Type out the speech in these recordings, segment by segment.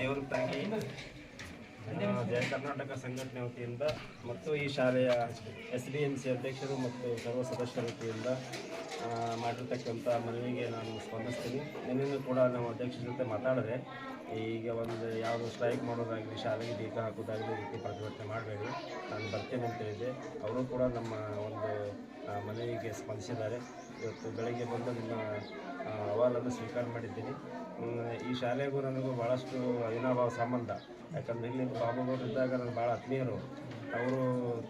ದೇವರ ತಾಯಿ ಜಯ ಕರ್ನಾಟಕ ಸಂಘಟನೆ ವತಿಯಿಂದ ಮತ್ತು ಈ ಶಾಲೆಯ ಎಸ್ ಡಿ ಎಂ ಸಿ ಅಧ್ಯಕ್ಷರು ಮತ್ತು ಸರ್ವ ಸದಸ್ಯರ ವತಿಯಿಂದ ಮಾಡಿರ್ತಕ್ಕಂಥ ಮನವಿಗೆ ನಾನು ಸ್ಪಂದಿಸ್ತೀನಿ. ನಿನ್ನೆಯೂ ಕೂಡ ನಮ್ಮ ಅಧ್ಯಕ್ಷರ ಜೊತೆ ಮಾತಾಡಿದೆ ಈಗ ಒಂದು ಯಾವುದು ಸ್ಟ್ರೈಕ್ ಮಾಡೋದಾಗಲಿ, ಶಾಲೆಗೆ ದೀಪ ಹಾಕೋದಾಗಲಿ ರೀತಿ ಪ್ರತಿಭಟನೆ ಮಾಡಬೇಡಿ. ನಾನು ಬರ್ತೇನೆ ಅಂತ ಹೇಳಿದ್ದೆ ಅವರು ಕೂಡ ನಮ್ಮ ಒಂದು ಮನವಿಗೆ ಸ್ಪಂದಿಸಿದ್ದಾರೆ. ಇವತ್ತು ಬೆಳಗ್ಗೆ ಬಂದು ನಿಮ್ಮ ಅಹವಾಲನ್ನು ಸ್ವೀಕಾರ ಮಾಡಿದ್ದೀನಿ. ಈ ಶಾಲೆಗೂ ನನಗೂ ಭಾಳಷ್ಟು ಅವಿನಾಭಾವ ಸಂಬಂಧ. ಯಾಕಂದರೆ ಇಲ್ಲಿ ಬಾಬುಗಳು ಇದ್ದಾಗ ನನಗೆ ಭಾಳ ಆತ್ಮೀಯರು. ಅವರು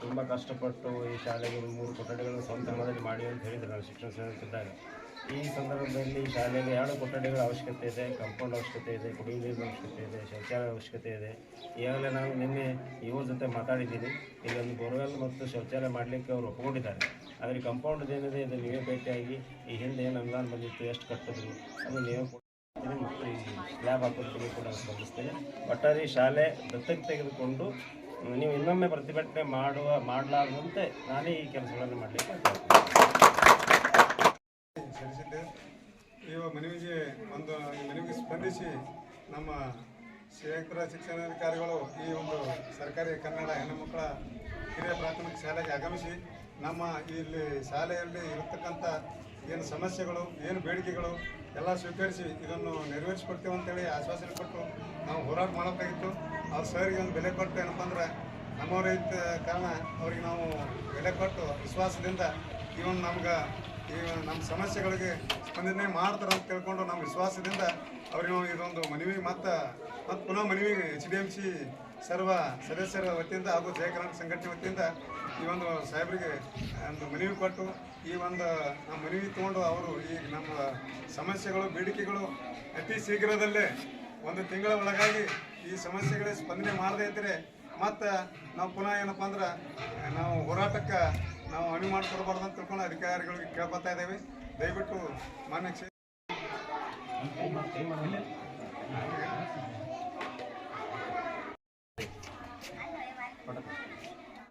ತುಂಬ ಕಷ್ಟಪಟ್ಟು ಈ ಶಾಲೆಗೆ ಮೂರು ಕೊಠಡಿಗಳನ್ನು ಸ್ವಂತ ಹಣದಲ್ಲಿ ಮಾಡಿ ಅಂತ ಹೇಳಿದ್ರು ನಾನು ಶಿಕ್ಷಣ ಸೇವಕಿದ್ದಾಗ ಈ ಸಂದರ್ಭದಲ್ಲಿ ಶಾಲೆಗೆ ಎರಡು ಕೊಠಡಿಗಳ ಅವಶ್ಯಕತೆ ಇದೆ. ಕಾಂಪೌಂಡ್ ಅವಶ್ಯಕತೆ ಇದೆ, ಕುಡಿಯುವ ನೀರಿನ ಅವಶ್ಯಕತೆ ಇದೆ, ಶೌಚಾಲಯ ಅವಶ್ಯಕತೆ ಇದೆ. ಈಗಾಗಲೇ ನಾನು ನಿನ್ನೆ ಇವ್ರ ಜೊತೆ ಮಾತಾಡಿದ್ದೀನಿ. ಇಲ್ಲೊಂದು ಬೋರ್ವೆಲ್ ಮತ್ತು ಶೌಚಾಲಯ ಮಾಡಲಿಕ್ಕೆ ಅವರು ಒಪ್ಕೊಂಡಿದ್ದಾರೆ. ಆದರೆ ಕಾಂಪೌಂಡ್ ಏನಿದೆ, ಇದು ನೀವೇ ಭೇಟಿಯಾಗಿ ಈ ಹಿಂದೆ ಏನು ಅನುದಾನ ಬಂದಿತ್ತು, ಎಷ್ಟು ಕಟ್ಟಿದ್ರು, ಅದು ನೀವೇ ಲ್ಯಾಬ್ ಹಾಕೋದಕ್ಕೆ ಕೂಡ ಸ್ಪಂದಿಸ್ತೇನೆ ಒಟ್ಟಾರೆ ಶಾಲೆ ದತ್ತಕ್ಕೆ ತೆಗೆದುಕೊಂಡು, ನೀವು ಇನ್ನೊಮ್ಮೆ ಪ್ರತಿಭಟನೆ ಮಾಡುವ, ಮಾಡಲಾರದಂತೆ ನಾನೇ ಈ ಕೆಲಸಗಳನ್ನು ಮಾಡಲಿಕ್ಕೆ ಸಲ್ಲಿಸಿದ್ದೆ ಈ ಮನವಿಗೆ ಒಂದು, ಮನವಿಗೆ ಸ್ಪಂದಿಸಿ ನಮ್ಮ ಶ್ರೀಪುರ ಶಿಕ್ಷಣಾಧಿಕಾರಿಗಳು ಈ ಒಂದು ಸರ್ಕಾರಿ ಕನ್ನಡ ಹೆಣ್ಣು ಮಕ್ಕಳ ಹಿರಿಯ ಪ್ರಾಥಮಿಕ ಶಾಲೆಗೆ ಆಗಮಿಸಿ. ನಮ್ಮ ಇಲ್ಲಿ ಶಾಲೆಯಲ್ಲಿ ಇರತಕ್ಕಂಥ ಏನು ಸಮಸ್ಯೆಗಳು, ಏನು ಬೇಡಿಕೆಗಳು ಎಲ್ಲ ಸ್ವೀಕರಿಸಿ ಇದನ್ನು ನೆರವೇರಿಸಿಕೊಡ್ತೇವೆ ಅಂತೇಳಿ ಆಶ್ವಾಸನೆ ಕೊಟ್ಟು ನಾವು ಹೋರಾಟ ಮಾಡಬೇಕಾಗಿತ್ತು. ಅವ್ರ ಸರ್ಗೆ ಒಂದು ಬೆಲೆ ಕೊಟ್ಟು ಏನಪ್ಪ ಅಂದ್ರೆ ನಮ್ಮವರ ಕಾರಣ ಅವ್ರಿಗೆ ನಾವು ಬೆಲೆ ಕೊಟ್ಟು ವಿಶ್ವಾಸದಿಂದ ಈ ಒಂದು ನಮ್ಗೆ ಈ ನಮ್ಮ ಸಮಸ್ಯೆಗಳಿಗೆ ಸ್ಪಂದನೆ ಮಾಡ್ತಾರೆ ಅಂತ ತಿಳ್ಕೊಂಡು ನಮ್ಮ ವಿಶ್ವಾಸದಿಂದ ಅವ್ರಿಗೆ ಇದೊಂದು ಮನವಿ ಮತ್ತು ಮತ್ತು ಪುನಃ ಮನವಿ ಎಚ್ ಡಿ ಎಂ ಸಿ ಸರ್ವ ಸದಸ್ಯರ ವತಿಯಿಂದ ಹಾಗೂ ಜಯ ಕರ್ನಾಟಕ ಸಂಘಟನೆ ವತಿಯಿಂದ ಈ ಒಂದು ಸಾಹೇಬರಿಗೆ ಒಂದು ಮನವಿ ಕೊಟ್ಟು ಈ ಒಂದು ನಮ್ಮ ಮನವಿ ತಗೊಂಡು ಅವರು ಈ ನಮ್ಮ ಸಮಸ್ಯೆಗಳು, ಬೇಡಿಕೆಗಳು ಅತಿ ಶೀಘ್ರದಲ್ಲೇ ಒಂದು ತಿಂಗಳ ಒಳಗಾಗಿ ಈ ಸಮಸ್ಯೆಗಳಿಗೆ ಸ್ಪಂದನೆ ಮಾಡದೇ ಇದ್ದರೆ ಮತ್ತು ನಾವು ಪುನಃ ಏನಪ್ಪ ಅಂದ್ರೆ, ನಾವು ಹೋರಾಟಕ್ಕೆ ನಾವು ಅಣಿ ಮಾಡಿಕೊಡ್ಬಾರ್ದು ಅಂತ ತಿಳ್ಕೊಂಡು ಅಧಿಕಾರಿಗಳಿಗೆ ಕೇಳ್ಕೊತಾ ಇದ್ದೇವೆ. ದಯವಿಟ್ಟು ಮಾನ್ಯ ಕೊಡಬೇಕು